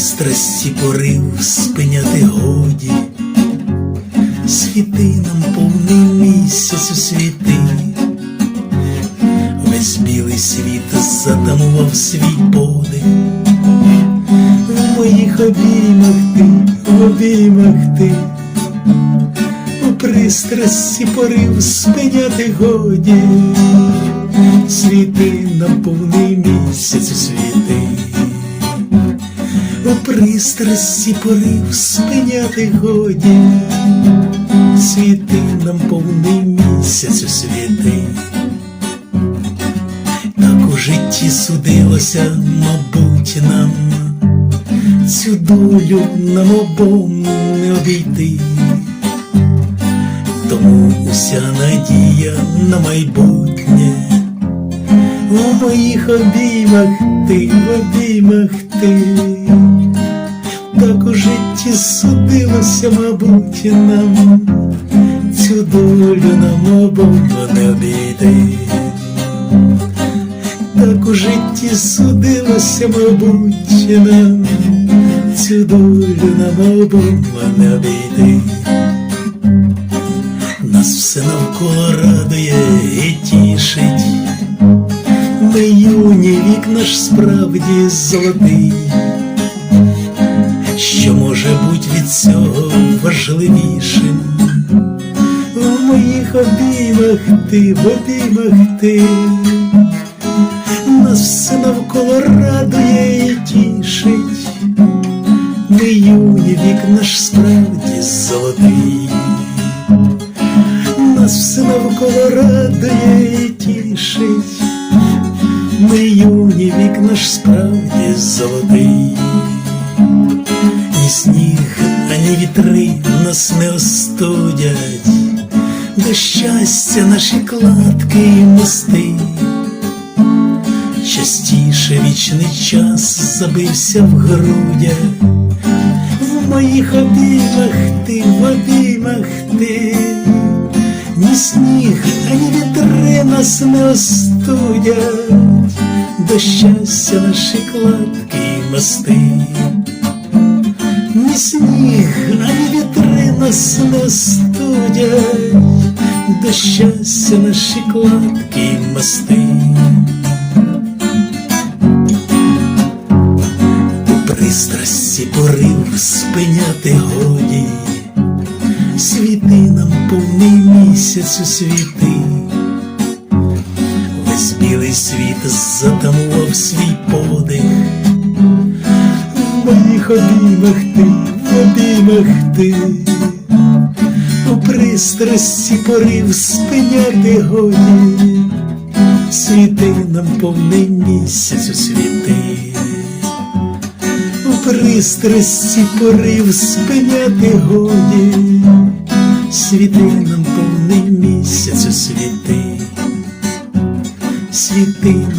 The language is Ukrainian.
пристрасті порив спиняти годі, світи нам повний місяць у світи, весь білий світ затамував свій подих, в моїх обіймах ти, в обіймах ти, у пристрасті порив спиняти годі, світи нам повний місяць у світи пристрасті порив спиняти годі, світи нам повний місяць світи, так у житті судилося, мабуть, нам, цю долю нам обом не обійти, тому уся надія на майбутнє. У моїх обіймах ти, в обіймах ти, так у житті судилося, мабуть, нам, цю долю нам обом не обійти. Так у житті судилося, мабуть, нам, цю долю нам обом не обійти. Нас все навколо радує і тішить. Ми юні вік наш справді золотий, цього важливішим? У моїх обіймах ти, в обіймах ти, нас все навколо радує і тішить, ми юні вік наш справді золотий, нас все навколо радує і тішить. Ми юні вік наш справді золотий, ні сніг, ані вітри нас не остудять, до щастя наші кладки і мости, частіше вічний час забився в грудях, в моїх обіймах ти, в обіймах ти. Ні сніг, ані вітри нас не остудять, до щастя наші кладки і мости. Ні сніг, ані вітри нас не остудять, до щастя наші кладки мости. У пристрасті порив спиняти годі світи нам повний місяць у світи, весь білий світ затамував свій подих, моїх обіймах ти, обіймах ти, у пристрасті порив спиняти годі, світи нам повний місяць у світи. У пристрасті порив спиняти годі, світи нам повний місяць у світи, світи нам повний місяць у світи.